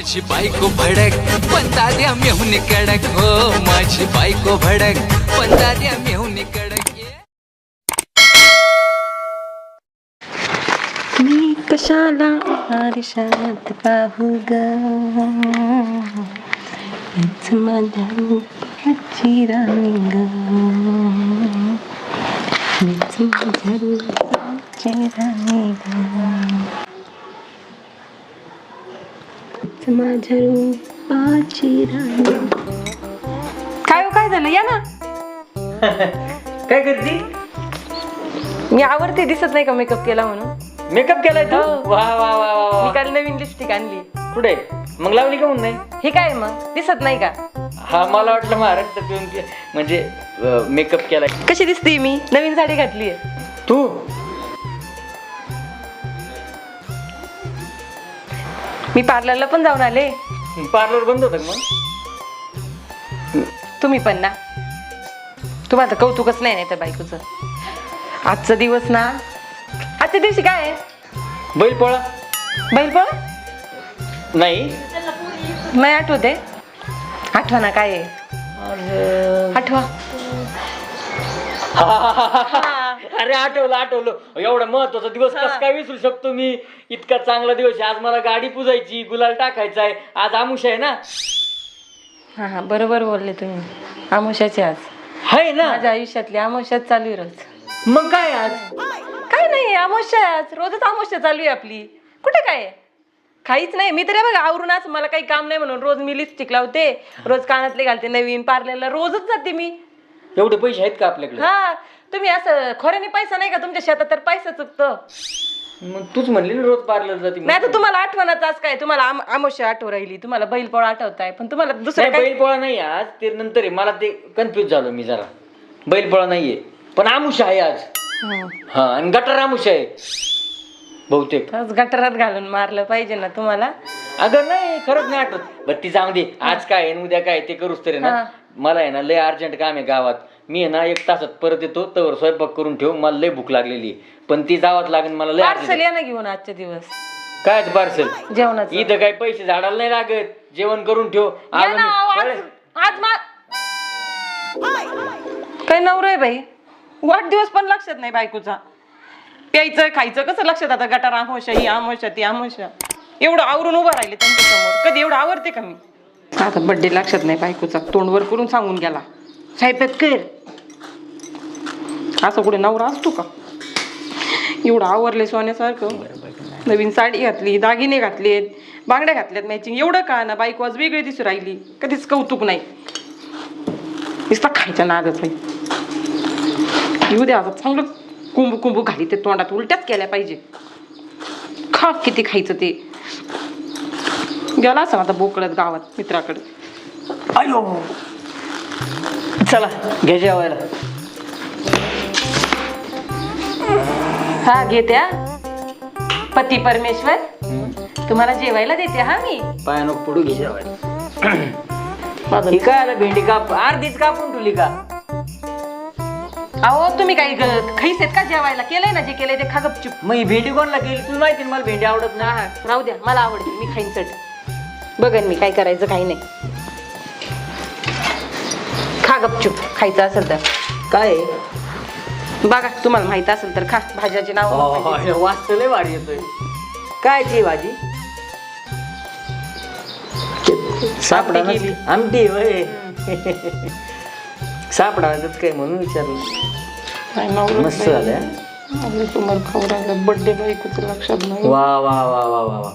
माझी बायको भडक पण दाद्या मेहून कडक. हो माझी बायको भडक पण दाद्या मेहून कडक. मी कशाला आरशात पाहू ग? हीच माझ्या रूपाची राणी ग माझ्या रूपाची राणी ग माझ्या रूपाची राणी काय हो, काय झालं? या ना. काय करते? मी आवडते दिसत नाही का मेकअप केला म्हणून. मेकअप केलाय तू? हो. वा वा वा वा मी वा काल नवीन लिपस्टिक आणली. कुठे? मग लावली का म्हणून नाही? हे काय मग? दिसत नाही का? हा मला वाटलं महाराष्ट्रात येऊन म्हणजे मेकअप केलाय. कशी दिसते मी? नवीन साडी घातली तू? मी पार्लरला पण जाऊन आले. पार्लर बंद होतं का मग? तुम्ही पण ना. तुम्हाला तर कौतुकच नाही नाही तर बायकोचं. आजचा दिवस ना. आजच्या दिवशी काय आहे? बैल पोळा. बैलपोळा नाही. नाही आठवते आठवा ना काय आहे? आठवा. अरे आठवलं आठवलं. एवढा महत्त्वाचा दिवस कस काय विसरू शकतो मी? इतका चांगला दिवस आहे. आज मला गाडी पुजायची गुलाल टाकायचा आहे. आज आमुष आहे ना? हा हा बरोबर बोलले तुम्ही. आमुष्याचे आज. आहे ना? माझ्या आयुष्यातली आमुष्यात चालू आहे रोज. मग काय आज? काय नाही आमुष्या आहे आज. रोजच आमुष्या चालू आहे आपली. कुठे काय आहे? काहीच नाही. मी तरी बघा आवरून आज मला काही काम नाही म्हणून रोज मी लिपस्टिक लावते रोज कानातले घालते नवीन पार्लरला रोजच जाते मी. एवढे पैसे आहेत का आपल्याकडे? हा तुम्ही असं खोऱ्याने पैसा नाही का तुमच्या शेतात तर पैसा चुकतो. मग तूच म्हणली ना रोज पार्लर जाते नाही तर तुम्हाला आठवणाच आज काय तुम्हाला आम- आमुष्या आठव राहिली तुम्हाला बैलपोळा आठवताय पण तुम्हाला दुसरं नाही काय बैलपोळा नाही आज ते नंतर आहे. मला ते कन्फ्युज झालो मी जरा. बैलपोळा नाहीये. पण आमुष आहे आज. हं. हा आणि गटर आमुष आहे. बहुतेक. आज गटारात घालून मारलं पाहिजे ना तुम्हाला. अगं नाही खरंच नाही आठवत. बरं ती जाऊ दे. आज काय आहे आणि उद्या काय आहे ते करूच तरी ना. हा. मला आहे ना लय अर्जंट काम आहे गावात. मी आहे ना एक तासात परत येतो तवर स्वयंपाक करून ठेव मला लय भूक लागलेली. पण ती जावत लागेल मला लय पार्सल या ना घेऊन आजचे दिवस. काय पार्सल? जेवणाचं. इथं काही पैसे झाडाला नाही लागत. जेवण करून ठेव. या ना? आज मा काय नवरं आहे बाई? वाढदिवस पण लक्षात नाही बायकोचा. प्यायचं खायचं कसं लक्षात आता? गटार आमोशा ही आमोशा ती आमोशा. एवढं आवरून उभं राहिले त्यांच्यासमोर कधी एवढं आवडते का मी? आता बड्डे लक्षात नाही बायकोचा. तोंडवर करून सांगून गेला. स्वयंपाक कर. असं कुठे नवरा असतो का? एवढं आवरले सोन्यासारखं. नवीन साडी घातली दागिने घातलेत बांगड्या घातल्यात मॅचिंग एवढं का ना बाईक वाज वेगळी दिसू राहिली. कधीच कौतुक नाही. नुसता खायच्या नादच नाही येऊ द्या आता चांगलं कुंभू कुंभू घाली ते तोंडात उलट्याच केल्या पाहिजे. खा किती खायचं ते. गेला असं आता बोकळत गावात मित्राकडे. अयो! चला घे जेवायला. हा घेत्या पती परमेश्वर तुम्हाला जेवायला देते हा मी. पाय नको पडू घे जेवायला. काय आलं भेंडी काप अर्धीच कापून ठेवली का? अहो तुम्ही काही खाईस आहेत का जेवायला? केलंय ना जे केलंय ते खा गपचूप. मग ही भेंडी कोणला केली? तुला माहिती ना मला भेंडी आवडत हा राहू द्या मला आवडते मी खाईन चट. बघन मी काय करायचं काही नाही. खा गपचूप खायचं असेल तर. काय? बघा तुम्हाला माहीत असेल तर खा भाज्याचे नाव हो, वाचतं लय भारी येतोय. काय ती भाजी? सापडा आमटी केली. आमटी होय. सापडा काय म्हणून विचारलं. मस्त झालं तुम्हाला खाऊ राहिला. बर्थडे बायकोचं लक्षात नाही. वा वा वा वा वा वा.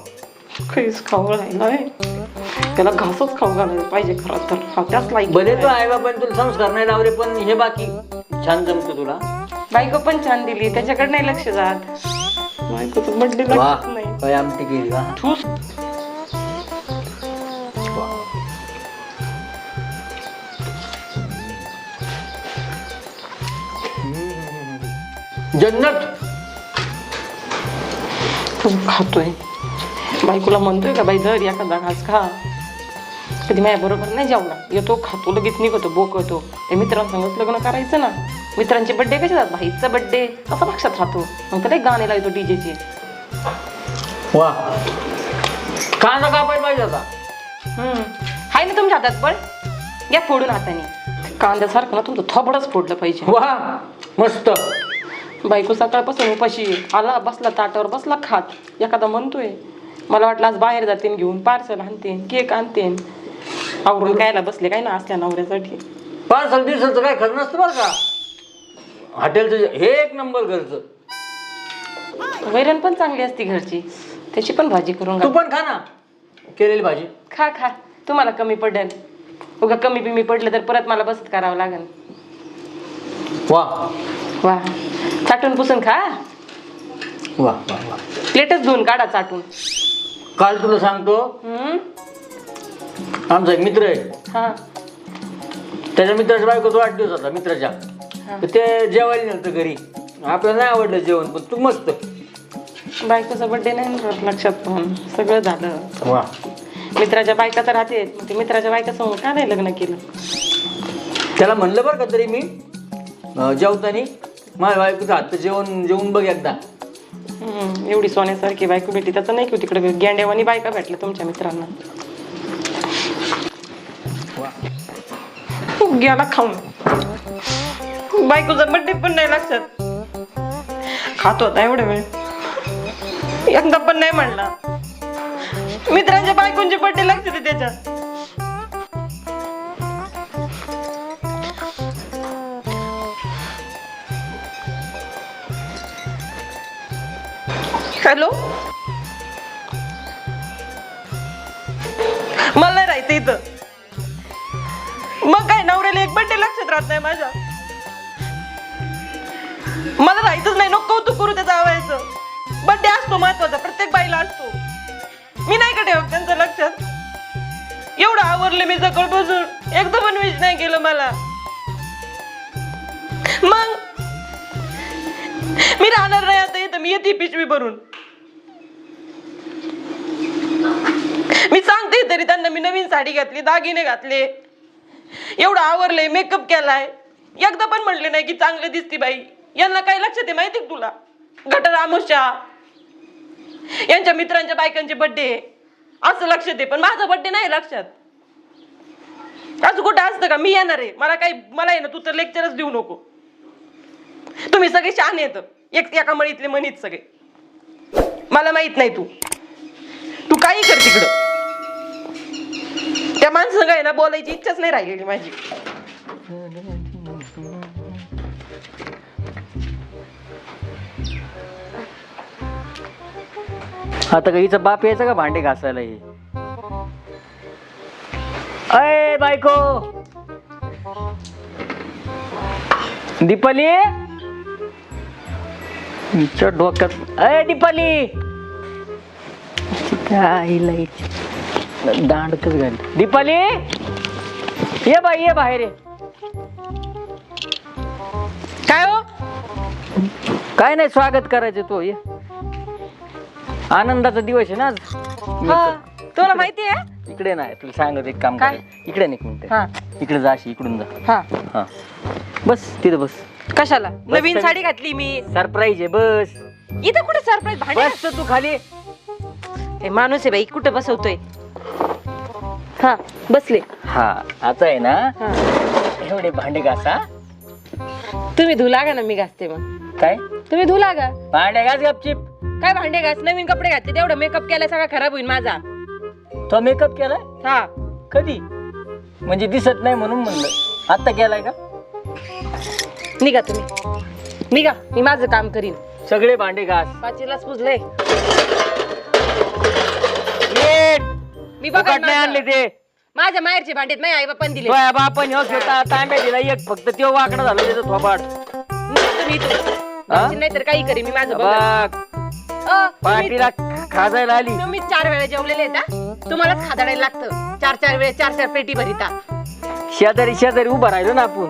काहीच खाऊ राहिलाय त्याला घासच खाऊ घालायला पाहिजे खरं तर. हा त्याच लाईक भले तू आई बाबा तुला संस्कार नाही लावले पण हे बाकी छान जमतं तुला. बायको पण छान दिली. त्याच्याकडे नाही लक्ष जात. बायकोचं बर्थडे वा. लक्षात नाही. काय आमटी केली वा. ठूस. जन्नत. खूप खातोय. बायकोला म्हणतोय का बाई धर एखादा घास खा. कधी माझ्या बरोबर नाही जेवला येतो खातो लगेच निघतो बोकतो त्या मित्रांसंगच लग्न करायचं ना. मित्रांचे बड्डे कसे जातात भाईचा बड्डे असा लक्षात राहतो. मग त्याला एक गाणे लावतो डीजेचे वा. कांदा कापायला पाहिजे हम्म. हाय ना तुमच्या हातात पण? घ्या फोडून हाताने. कांद्यासारखं ना तुमचं थोबडच फोडलं पाहिजे. वा. मस्त. बायको सकाळपासून उपाशी. आला बसला ताटावर बसला खात. एखादा म्हणतोय. मला वाटलं आज बाहेर जाते घेऊन पार्सल आणतेन केक आणतेन आवरून कायला बसले काय ना असल्या नवऱ्यासाठी. पार्सल बिर्सलचं काय खरं नसतं बरं का? हॉटेलचं हे एक नंबर घरचं. वैरण पण चांगली असते घरची. त्याची पण भाजी करून तू. पण खा ना. केलेली भाजी. खा खा. तुम्हाला कमी पडेल. उगा कमी बिमी पडलं तर परत मला बसत करावं लागेल. वा. वा. चाटून पुसून खा. वा वा वा. प्लेटच धुवून काढा चाटून. काल तुला सांगतो हम्म? आमचा एक मित्र आहे. हा. त्याच्या मित्राच्या बायकोचा वाढदिवस होता मित्राच्या. तर ते जेवायला नेलं घरी. आपल्याला नाही आवडलं जेवण पण तू मस्त. बायकोचा बड्डे नाही राहत लक्षात पण सगळं झालं. वा. मित्राच्या बायका तर राहते मग ते मित्राच्या बायका समोर का नाही लग्न केलं? त्याला म्हणलं बरं का तरी मी अं, जेवतानी माझ्या बायकोचं हातचं जेवण जेवून बघ एकदा. हम्म, एवढी सोन्यासारखी बायको भेटली त्याचं नाही की तिकडे गेंड्यावानी बायका भेटल्या तुमच्या मित्रांना. गेला खाऊन. बायकोचा बड्डे पण नाही लक्षात. खात होता एवढ्या वेळ. एकदा पण नाही म्हणला. मित्रांच्या बायकोंचे बड्डे लक्ष दे त्याच्यात. हॅलो? मला नाही राहायचं इथं. मग काय नवऱ्याला एक बड्डे लक्षात राहत नाही माझ्या? मला राहायचंच नाही. नको कौतुक करू त्याचं आवडायचं बड्डे असतो महत्त्वाचा. प्रत्येक बाईला असतो. मी नाही का ठेवत त्यांचं लक्षात? एवढं आवरले मी सकाळ बसून. एकदा पण विश नाही केलं मला. मग? मी राहणार नाही आता इथं. मी येते पिशवी भरून. मी सांगते तरी त्यांना मी नवीन साडी घातली दागिने घातले. एवढं आवरलंय मेकअप केलाय. एकदा पण म्हटले नाही की चांगले दिसती बाई. यांना काही लक्षात आहे माहिती का तुला? गटर आमुषा यांच्या मित्रांच्या बायकांचे बड्डे असं लक्षात आहे पण माझा बड्डे नाही लक्षात. असं कुठं असतं का? मी येणार आहे. मला काही मला आहे ना तू तर लेक्चरच देऊ नको. तुम्ही सगळे शान येत एक एका मळीतले म्हणीत सगळे. मला माहीत नाही तू. तू काही कर तिकडं. त्या माणसं आहे ना बोलायची इच्छाच नाही राहिलेली माझी. आता का हिचा बाप यायचा का भांडे घासायला हे? अय बायको! दीपाली? हिच्या डोक्यात अय दीपाली! काय दांडकच घाल. दीपाली? ये बाई ये बाहेर ये. काय हो? काय नाही स्वागत करायचं तो ये. आनंदाचा दिवस आहे ना आज. हा. तुला माहिती आहे? इकडे नाही तुला सांगत एक काम काय? कर इकडे नाही एक मिनिट हा. इकडे जा अशी इकडून जा. हा. हा. बस तिथं बस. कशाला? नवीन साडी घातली मी. सरप्राईज आहे बस. इथं कुठे सरप्राईज? भांडे बस तर तू खाली. हे माणूस आहे बाई कुठे बसवतोय? हा बसले. हा आता आहे ना हा. एवढे भांडे घासा. तुम्ही धुला का ना मी घासते मग. काय? तुम्ही धुला का भांडे घास गपचिप. काय भांडे घास? नवीन कपडे घातले तेवढं मेकअप केला सगळा खराब होईल माझा. तो मेकअप केलाय? हा. कधी? म्हणजे दिसत नाही म्हणून म्हणलं. आता केलाय का? निघा तुम्ही. निघा मी माझं काम करीन. सगळे भांडे घास. पाचीलाच पुजले नीट. मी बघा फुकट नाही आणले ते. माझ्या माहेरचे भांडेत माझ्या आई बापान दिले. तुझ्या बापाने हो स्वतः तांब्या दिला एक फक्त तो वाकडा झाला त्याचं थोबाड. निघा तुम्ही इथून. नाही तर काही करीन मी माझं बघा बघ पार्टीला खाजायला आली. तुम्ही चार वेळा जेवलेले आहेत हा? तुम्हालाच खादाडायला लागतं. चार चार वेळेस चार चार पेटी भरिता. शेजारी शेजारी उभा राहिलो ना आपण.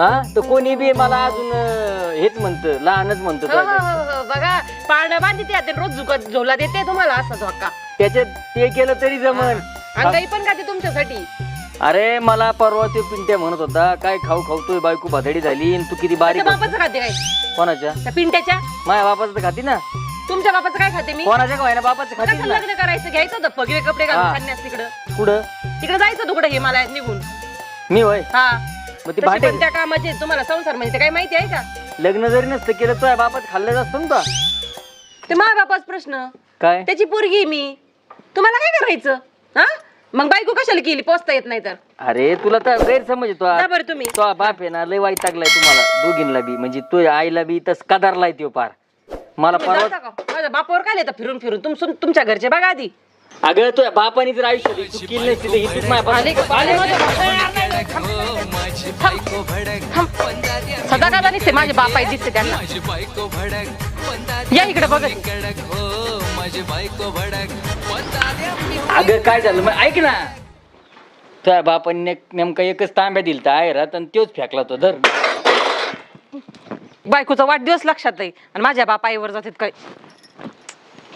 हा? तर कोणी बी मला अजून अं, हेच म्हणतं लहानच म्हणतं हो, हो. हो, हो. बघा पाळणं बांधते आता रोज झुकत झोला देते तुम्हाला असा धोका. त्याच्यात ते केलं तरी जमन. अंगाई पण खाते तुमच्यासाठी. अरे मला परवा ते पिंट्या म्हणत होता काय खाऊ खाऊतोय बायको भातडी झाली आणि तू किती बारीक होती. बापाचं खाते काय? कोणाच्या? त्या पिंट्याच्या? माझ्या बापाचं तर खाती ना. तुमच्या बापाचं काय खाते मी? कोणाच्या काय ना बापाचं ना? लग्न करायचं? घ्यायचं होतं पगवे कपडे हा. घालून तिकडं. कुठं? तिकडे जायचं तुकडं हिमालयात निघून. मी होय? हा. मग ती तशी भांडे पण त्या कामाचे तुम्हाला संसार म्हणजे ते काय माहिती आहे का? लग्न जरी नसतं केलं तुझ्या बापात खाल्लंच असतं ना. ते माझ्या बापाच प्रश्न. काय? त्याची पोरगी आहे मी. तुम्हाला काय करायचं? हा? मग बायको कशाला केली? पोचता येत नाही तर. अरे तुला तर गैरसमज येतो जा बरं तुम्ही. तो बाप आहे ना लय वाईट टाकलाय तुम्हाला दोघींना बी. म्हणजे तू आईला बी तस कदारलाय तो पार. मला परवा जाता का? माझ्या बापावर काय येतं फिरून फिरून? तुम तुमच्या घरचे बघा आधी. अगं तुझ्या बापाने जर आयुष्य केली इथेच? आले माझ्या सदा काला दिसते माझे बापाई दिसते त्यांना. या इकडे मी अगं काय झालं? मग ऐक ना. तुझ्या बापाने नेमका एकच तांब्या दिलता आयरात आणि तोच फेकला तो धर. बायकोचा वाढदिवस लक्षात आहे आणि माझ्या बापाईवर जातात काय?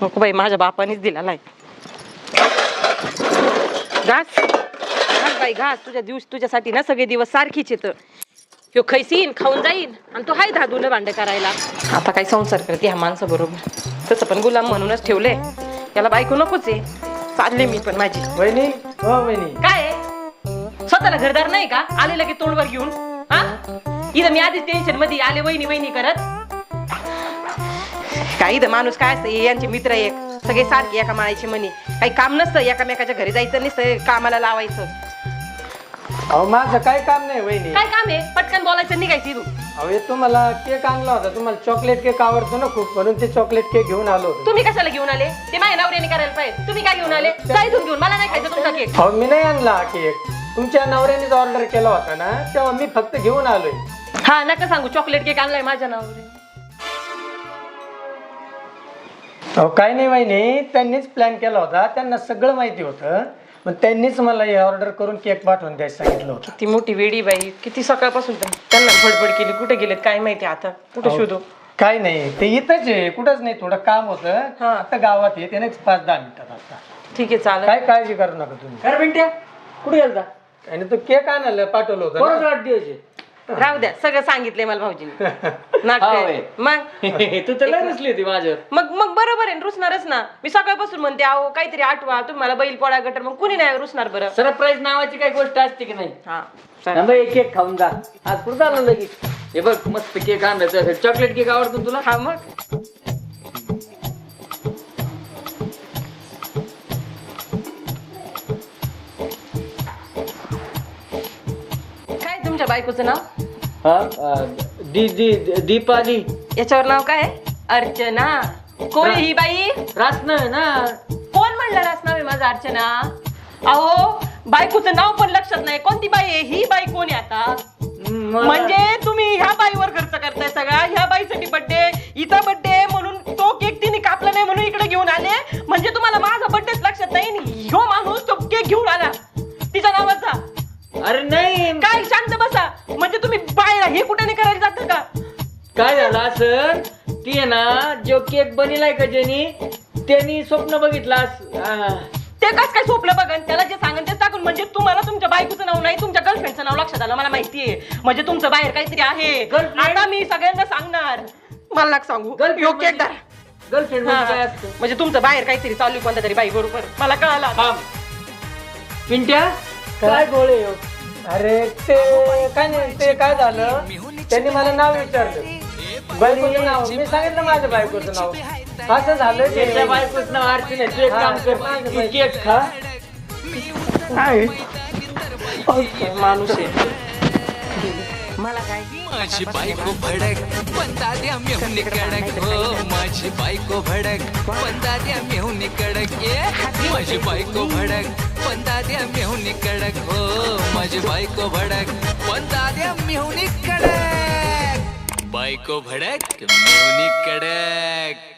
नको बाई माझ्या बापानेच दिला नाही. घास बाई घास तुझ्या दिवस तुझ्यासाठी ना सगळे दिवस सारखीच येत. ह्यो खैसीन खाऊन जाईन आणि तो हाय धादून भांड करायला. आता काय संसार करते ह्या माणसा बरोबर तसं पण गुलाम म्हणूनच ठेवलंय याला बायको नकोच आहे. चालले मी पण माझी. वहिनी हो वहिनी. काय आहे? स्वतःला घरदार नाही का? आलेलं की तोंडवर घेऊन. हा? इथं मी आधीच टेन्शनमध्ये आले वहिनी वहिनी करत. काही इथं माणूस काय असतं? हे यांचे मित्र एक सगळे सारखे एका माळायचे म्हणे. काही काम नसतं. एकामेकाच्या घरी जायचं नसतं. कामाला लावायचं. अहो माझं काय काम नाही वहिनी. काय काम आहे? पटकन बोलायचं निघायचं इथून. अहो हे तुम्हाला केक आणला होता. तुम्हाला चॉकलेट केक आवडतो ना खूप म्हणून ते चॉकलेट केक घेऊन आलो होतो. तुम्ही कशाला घेऊन आले? ते माझ्या नवऱ्याने करायला पाहिजे. तुम्ही काय घेऊन आले? जा इथून घेऊन. मला नाही खायचं तुमचा केक अहो मी नाही आणला हा केक तुमच्या नवऱ्यानेच ऑर्डर केला होता ना तेव्हा मी फक्त घेऊन आलोय. हा नका सांगू. चॉकलेट केक आणलाय माझ्या नवऱ्याने. अहो काय नाही वहिनी. त्यांनीच प्लॅन केला होता. त्यांना सगळं माहिती होतं. मग त्यांनीच मला हे ऑर्डर करून केक पाठवून द्यायला सांगितलं होतं. ती मोठी वेडी बाई किती सकाळपासून त्यां- त्यांना बडबड केली. कुठे गेलेत काय माहिती आता? कुठे शोधू? काय नाही ते इथंच आहे कुठंच नाही थोडं काम होतं. हा. आता गावात आहे त्यानेच पाच दहा मिनिटात आता. ठीक आहे चालेल. काय काळजी करू नका तुम्ही. अरे कुठे गेलता? आणि तो केक आणायला पाठवलं होतं ना. आहे? राहू द्या सगळं सांगितलंय मला भाऊजीने. नाटक. हा. मग? तू तर लय रुसली होती माझ्यावर. मग मग बरोबर आहे ना, रुसणारच ना. मी सकाळपासून म्हणते अहो काहीतरी आठवा तुम्ही मला बैल पोळा गटर मग कुणी नाही रुसणार बरं. सरप्राईज नावाची काही गोष्ट असते की नाही? हा. थांबा, एक केक खाऊन जा. आज कुठं चाललं लगेच? हे बघ मस्त केक आणला चॉकलेट केक आवडतो तुला? हा मग? बायकोचं नाव? हा? अं, दी दी दीपाली. याच्यावर नाव काय आहे? अर्चना. कोण आहे ही बाई? रास नाही ना? कोण म्हणलं रास नाव आहे माझं अर्चना? अहो बायकोचं नाव पण लक्षात नाही. कोणती बाई आहे? ही बाई कोण आहे आता? म- म्हणजे तुम्ही ह्या बाईवर खर्च करताय सगळा. ह्या बाईसाठी बर्थडे इथं बर्थडे झालं असं ती आहे ना जो केक बनिलाय का ज्यांनी त्यांनी स्वप्न बघितलं अस- आ, ते कस काय सोपलं बघन? त्याला जे सांगन ते टाकून म्हणजे तुम्हाला तुमच्या बायकोचं नाव नाही तुमच्या गर्लफ्रेंडचं नाव लक्षात आलं मला माहितीये. म्हणजे तुमचं बाहेर काहीतरी आहे. Girlfriend? आता मी सगळ्यांना सांगणार. मला नका सांगू. गर्लफ्रेंड हा, म्हणजे काय हा. असतं? म्हणजे तुमचं बाहेर काहीतरी चालू आहे कोणत्या तरी बाई बरोबर. मला कळालं. थांब. पिंट्या काय? गोळे हो अरे ते काय नाही ते काय झालं? त्यांनी मला नाव विचारलं. बायकोचं नाव मी सांगितलं माझ्या बायकोचं नाव. असं झालं ते- त्याच्या बायकोच नाव अर्चना तू एक काम कर तू केक खा. काय? माणूस आहे. मला काय? माझी बायको भडक पण दाद्या मेहून कडक. हो माझी बायको भडक पण दाद्या मेहून कडक. ये माझी बायको भडक पण दाद्या मेहून कडक. हो माझी बायको भडक पण दाद्या मेहून कडक. बायको भडक मेहून कडक.